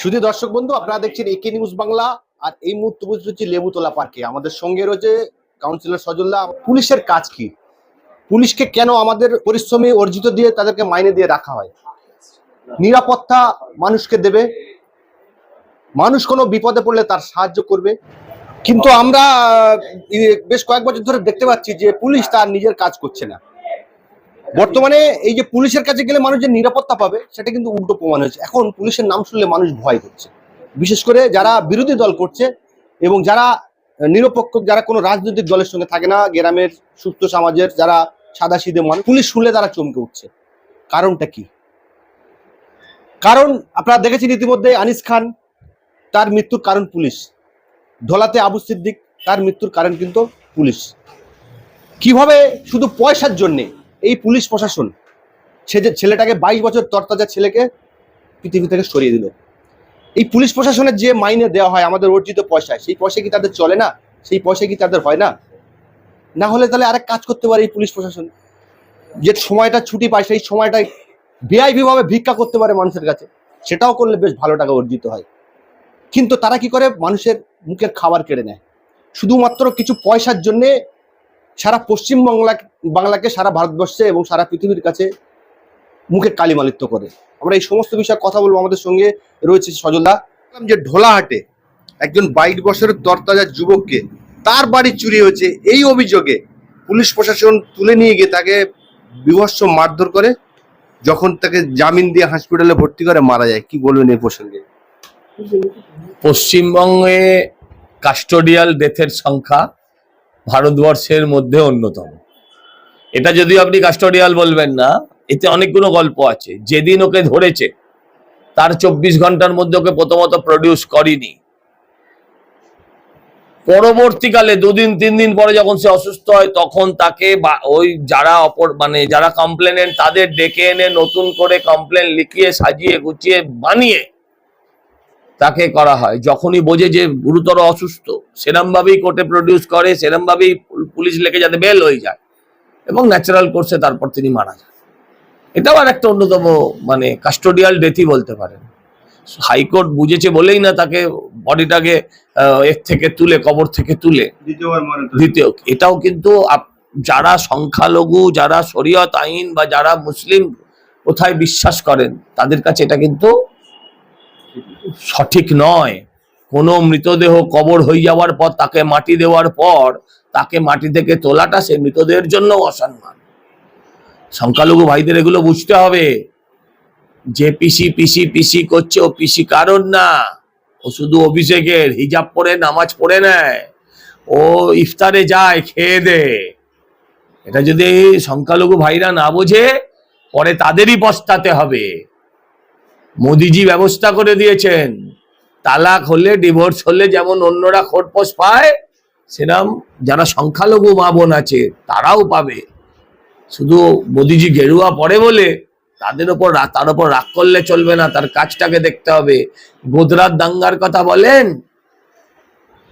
শুধু দর্শক বন্ধু, আপনারা দেখছেন একে নিউজ বাংলা, আর এই মুহূর্তে হচ্ছে লেবুতলা পার্কে। আমাদের সঙ্গে রয়েছে কাউন্সিলর সজল্লা পুলিশের কাজ কি? পুলিশকে কেন আমাদের পরিশ্রমী অর্জিত দিয়ে তাদেরকে মাইনে দিয়ে রাখা হয়? নিরাপত্তা মানুষকে দেবে। মানুষ কোনো বিপদে পড়লে তার সাহায্য করবে। কিন্তু আমরা বেশ কয়েক বছর ধরে দেখতে পাচ্ছি যে পুলিশ তার নিজের কাজ করছে না। বর্তমানে এই যে পুলিশের কাছে গেলে মানুষ যে নিরাপত্তা পাবে, সেটা কিন্তু উল্টো প্রমাণ হয়েছে। এখন পুলিশের নাম শুনলে মানুষ ভয় করছে। বিশেষ করে যারা বিরোধী দল করছে এবং যারা নিরপেক্ষ, যারা কোনো রাজনৈতিক দলের সঙ্গে থাকে না, গ্রামের সুস্থ সমাজের যারা সাদা সিধে মানুষ, পুলিশ শুনলে তারা চমকে উঠছে। কারণটা কি? কারণ আপনারা দেখেছেন ইতিমধ্যে আনিস খান, তার মৃত্যুর কারণ পুলিশ। ধলাতে আবু সিদ্দিক, তার মৃত্যুর কারণ কিন্তু পুলিশ। কীভাবে শুধু পয়সার জন্যে এই পুলিশ প্রশাসন সে যে ছেলেটাকে বাইশ বছর তরতাজা ছেলেকে পৃথিবী থেকে সরিয়ে দিল। এই পুলিশ প্রশাসনের যে মাইনে দেওয়া হয়, আমাদের অর্জিত পয়সায়, সেই পয়সা কি তাদের চলে না? সেই পয়সা কি তাদের হয় না? না হলে তাহলে আরেক কাজ করতে পারে এই পুলিশ প্রশাসন। যে সময়টা ছুটি পায়, সেই সময়টায় বেআইভি ভাবে ভিক্ষা করতে পারে মানুষের কাছে। সেটাও করলে বেশ ভালো টাকা অর্জিত হয়। কিন্তু তারা কি করে? মানুষের মুখের খাবার কেড়ে নেয়। শুধুমাত্র কিছু পয়সার জন্যে সারা পশ্চিম বাংলা বাংলাকে সারা ভারতবর্ষে এবং সারা পৃথিবীর কাছে মুখে কালিমালিত্য করে। আমরা এই সমস্ত বিষয়ে কথা বলব আমাদের সঙ্গে রয়েছে সজলদা। যে ঢোলাহাটে একজন বাইশ বছরের তরতাজা যুবককে তার বাড়ি চুরি হয়েছে, এই অভিযোগে পুলিশ প্রশাসন তুলে নিয়ে গিয়ে তাকে বিভৎস মারধর করে, যখন তাকে জামিন দিয়ে হসপিটালে ভর্তি করে মারা যায়। কি বলবেন এই প্রসঙ্গে? পশ্চিমবঙ্গে কাস্টোডিয়াল ডেথের সংখ্যা ভারতবর্ষের মধ্যে অন্যতম। এটা যদিও আপনি কাস্টোডিয়াল বলবেন না, এতে অনেকগুলো গল্প আছে। যেদিন ওকে ধরেছে, তার চব্বিশ ঘণ্টার মধ্যে ওকে প্রথমত প্রডিউস করেনি। পরবর্তীকালে দুদিন, তিন দিন পরে যখন সে অসুস্থ হয়, তখন তাকে বা- ওই যারা অপর মানে যারা কমপ্লেনেন্ট তাদের ডেকে এনে নতুন করে কমপ্লেন লিখিয়ে, সাজিয়ে, গুছিয়ে, বানিয়ে তাকে করা হয়। যখনই বোঝে যে গুরুতর অসুস্থ সেরম ভাবেই কোর্টে প্রডিউস করে সেরম ভাবেই পুলিশ লেগে যাতে বেল হয়ে যায়। এবং ন্যাচারাল কোর্সে তারপর তিনি মারা যান। এটাও আর একটা অন্যতম মানে কাস্টোডিয়াল ডেথই বলতে পারেন। হাইকোর্ট বুঝেছে বলেই না তাকে বডিটাকে এর থেকে তুলে কবর থেকে তুলে। দ্বিতীয় এটাও কিন্তু যারা সংখ্যালঘু যারা শরীয়ত আইন বা যারা মুসলিম কোথায় বিশ্বাস করেন তাদের কাছে এটা কিন্তু সঠিক নয়। কোনো মৃতদেহ কবর হয়ে যাওয়ার পর, তাকে মাটি দেওয়ার পর, তাকে মাটি থেকে তোলাটা সে মৃতদেহের জন্য অসম্মান। সংখ্যালঘু ভাইদের এগুলো বুঝতে হবে। যে পিসি পিসি পিসি করছে, ও পিসি কারণ না। ও শুধু অভিষেকের হিজাব পরে, নামাজ পড়ে নেয়। ও ইফতারে যায়, খেয়ে দে। এটা যদি সংখ্যালঘু ভাইরা না বোঝে, পরে তাদেরই পস্তাতে হবে। মোদিজি ব্যবস্থা করে দিয়েছেন। তালাক হলে ডিভোর্স হলে যেমন অন্যরা খোটপোষ পায়, সেরম যারা সংখ্যালঘু মা বোন আছে, তারাও পাবে। শুধু মোদিজি গেরুয়া পড়ে বলে তাদের ওপর তার ওপর রাগ করলে চলবে না, তার কাজটাকে দেখতে হবে। গোদরার দাঙ্গার কথা বলেন,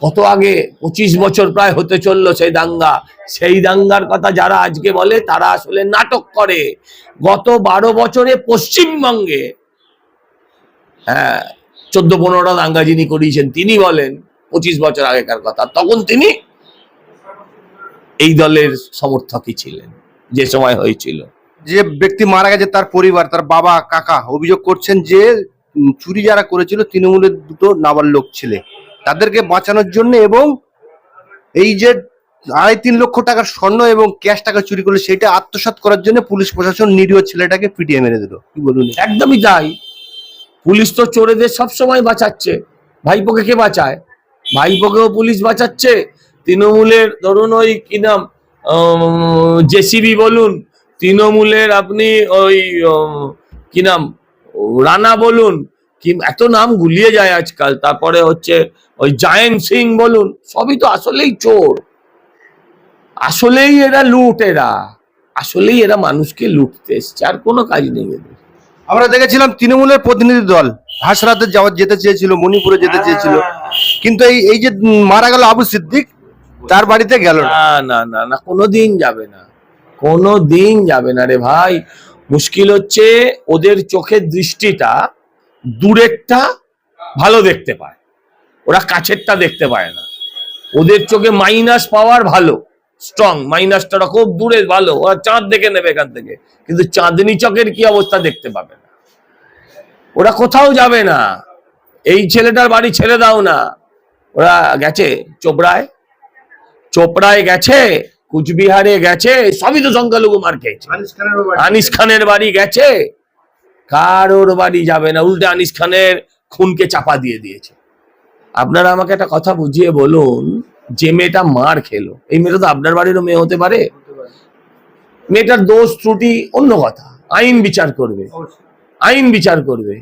কত আগে পঁচিশ বছর প্রায় হতে চলল সেই দাঙ্গা। সেই দাঙ্গার কথা যারা আজকে বলে, তারা আসলে নাটক করে। গত বারো বছরে পশ্চিমবঙ্গে হ্যাঁ চোদ্দ পনেরোটা দাঙ্গা যিনি করিয়েছেন তিনি বলেন পঁচিশ বছর আগেকার কথা। তখন তিনি এই দলের সমর্থকই ছিলেন যে সময় হয়েছিল। যে ব্যক্তি মারা গেছে তার পরিবার তার বাবা কাকা অভিযোগ করছেন যে চুরি যারা করেছিল তৃণমূলের দুটো নাবালক ছেলে। তাদেরকে বাঁচানোর জন্য এবং এই যে আড়াই তিন লক্ষ টাকার স্বর্ণ এবং ক্যাশ টাকা চুরি করল সেটা আত্মসাৎ করার জন্য পুলিশ প্রশাসন নিরীহ ছেলেটাকে পিটিয়ে মেরে দিল। কি বলুন? একদমই তাই। পুলিশ তো চোরেদের সব সময় বাঁচাচ্ছে। ভাইপোকে কে বাঁচায়? ভাইপোকেও পুলিশ বাঁচাচ্ছে। তৃণমূলের ধরুন ওই কি নাম জেসিবি বলুন, তৃণমূলের আপনি ওই কি নাম, রানা বলুন, কি, এত নাম গুলিয়ে যায় আজকাল। তারপরে হচ্ছে ওই জায়েন্ট সিং বলুন, সবই তো আসলেই চোর। আসলেই এরা লুট এরা। আসলেই এরা মানুষকে লুটতে এসছে, আর কোনো কাজ নেই এদের। আমরা দেখেছিলাম তৃণমূলের প্রতিনিধি দল হাসরাতে যাওয়া যেতে চেয়েছিল, মণিপুরে যেতে চেয়েছিল। কিন্তু এই এই যে মারা গেল আবু সিদ্দিক, তার বাড়িতে গেল না। না না না না কোনো দিন যাবে না। কোনো দিন যাবে না রে ভাই। মুশকিল হচ্ছে ওদের চোখের দৃষ্টিটা দূরেরটা ভালো দেখতে পায়। ওরা কাছেরটা দেখতে পায় না। ওদের চোখে মাইনাস পাওয়ার ভালো। স্ট্রং মাইনাসটা খুব দূরে ভালো। ওরা চাঁদ দেখে নেবে এখান থেকে। কিন্তু চাঁদনি চকের কি অবস্থা দেখতে পাবে না। ওরা কোথাও যাবে না। এই ছেলেটার বাড়ি ছেড়ে দাও না। ওরা গেছে চোপড়ায়। চোপড়ায় গেছে কুচবিহারে গেছে সবই তো সংখ্যালঘু মার খেয়েছে আনিস খানের বাড়ি গেছে। কারোর বাড়ি যাবে না। উল্টে আনিস খানের খুনকে চাপা দিয়ে দিয়েছে। আপনারা আমাকে একটা কথা বুঝিয়ে বলুন যে মেয়েটা মার খেলো এই মেয়েটা তো আপনার বাড়িরও মেয়ে হতে পারে। মেয়েটার দোষ ত্রুটি অন্য কথা। আইন বিচার করবে। আইন বিচার করবে।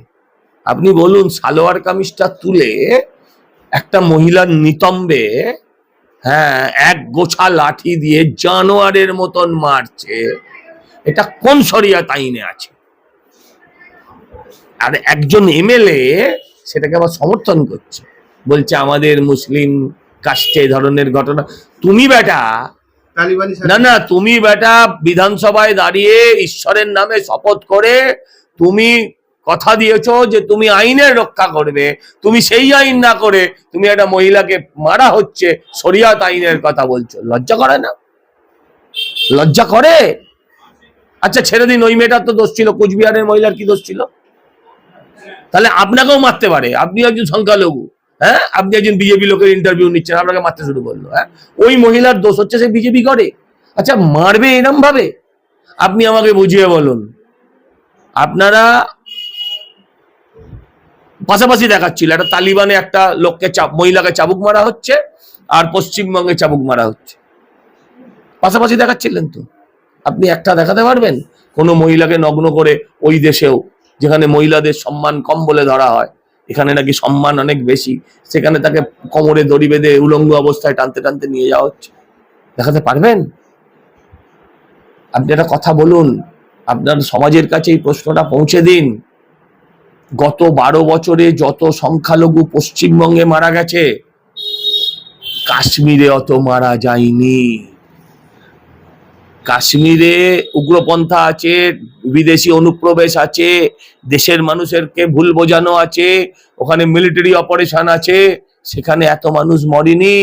আপনি বলুন সালোয়ার কামিজটা তুলে একটা মহিলার নিতম্বে হ্যাঁ এক গোছা লাঠি দিয়ে জানোয়ারের মতন মারছে। এটা কোন শরিয়াত আইনে আছে? আর একজন এমএলএ সেটাকে আবার সমর্থন করছে। বলছে আমাদের মুসলিম কাস্টে এই ধরনের ঘটনা। তুমি বেটা না না তুমি বেটা বিধানসভায় দাঁড়িয়ে ঈশ্বরের নামে শপথ করে তুমি কথা দিয়েছ যে তুমি আইনের রক্ষা করবে তুমি সেই আইন না করে তুমি একটা মহিলাকে মারা হচ্ছে শরিয়াত আইনের কথা বলছো। লজ্জা করে না? লজ্জা করে? আচ্ছা ছেড়ে দিন ওই মেয়েটার তো দোষ ছিল কুচবিহারের মহিলার কি দোষ ছিল? তাহলে আপনাকেও মারতে পারে আপনি একজন সংখ্যালঘু। হ্যাঁ? আপনি একজন বিজেপি লোকের ইন্টারভিউ নিচ্ছেন, আপনাকে মারতে শুরু করল হ্যাঁ? ওই মহিলার দোষ হচ্ছে সে বিজেপি করে। আচ্ছা মারবে এরম ভাবে আপনি আমাকে বুঝিয়ে বলুন। আপনারা পাশাপাশি দেখাচ্ছিল, একটা তালিবানে একটা লোককে চাপ মহিলাকে চাবুক মারা হচ্ছে, আর পশ্চিমবঙ্গে চাবুক মারা হচ্ছে। পাশাপাশি দেখাচ্ছিলেন তো? আপনি একটা দেখাতে পারবেন? কোনো মহিলাকে নগ্ন করে ওই দেশেও, যেখানে মহিলাদের সম্মান কম বলে ধরা হয়। এখানে নাকি সম্মান অনেক বেশি। সেখানে তাকে কোমরে দড়ি বেঁধে উলঙ্গ অবস্থায় টানতে টানতে নিয়ে যাওয়া হচ্ছে। দেখাতে পারবেন? আপনি একটা কথা বলুন। আপনার সমাজের কাছে এই প্রশ্নটা পৌঁছে দিন। গত বারো বছরে যত সংখ্যালঘু পশ্চিমবঙ্গে মারা গেছে, কাশ্মীরে অত মারা যায়নি। কাশ্মীরে উগ্রপন্থা আছে, বিদেশি অনুপ্রবেশ আছে, দেশের মানুষেরকে ভুল বোঝানো আছে, ওখানে মিলিটারি অপারেশন আছে, সেখানে এত মানুষ মরেনি।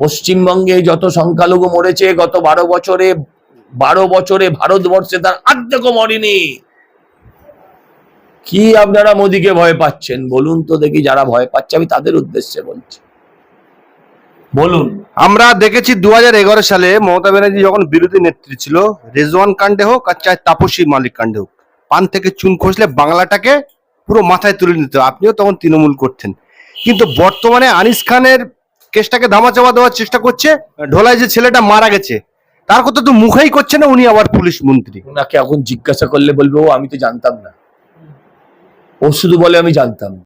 পশ্চিমবঙ্গে যত সংখ্যালঘু মরেছে, গত বারো বছরে বারো বছরে ভারতবর্ষে তার আর্ধেকও মরেনি। কি আপনারা মোদিকে ভয় পাচ্ছেন? বলুন তো দেখি যারা ভয় পাচ্ছে, আমি তাদের উদ্দেশ্যে বলছি। বলুন। আমরা দেখেছি দু হাজার এগারো সালে মমতা ব্যানার্জি যখন বিরোধী নেত্রী ছিল রেজওয়ান কাণ্ডে হোক আর চাই তাপসী মালিক কাণ্ডে হোক পান থেকে চুন খসলে বাংলাটাকে পুরো মাথায় তুলে নিত আপনিও তখন তৃণমূল করতেন। কিন্তু বর্তমানে আনিস খানের কেসটাকে ধামাচাপা দেওয়ার চেষ্টা করছে ঢোলায় যে ছেলেটা মারা গেছে তার কথা তো মুখেই করছে না উনি আবার পুলিশ মন্ত্রী। ওনাকে এখন জিজ্ঞাসা করলে বলব "ও, আমি তো জানতাম না। ও শুধু বলে আমি জানতাম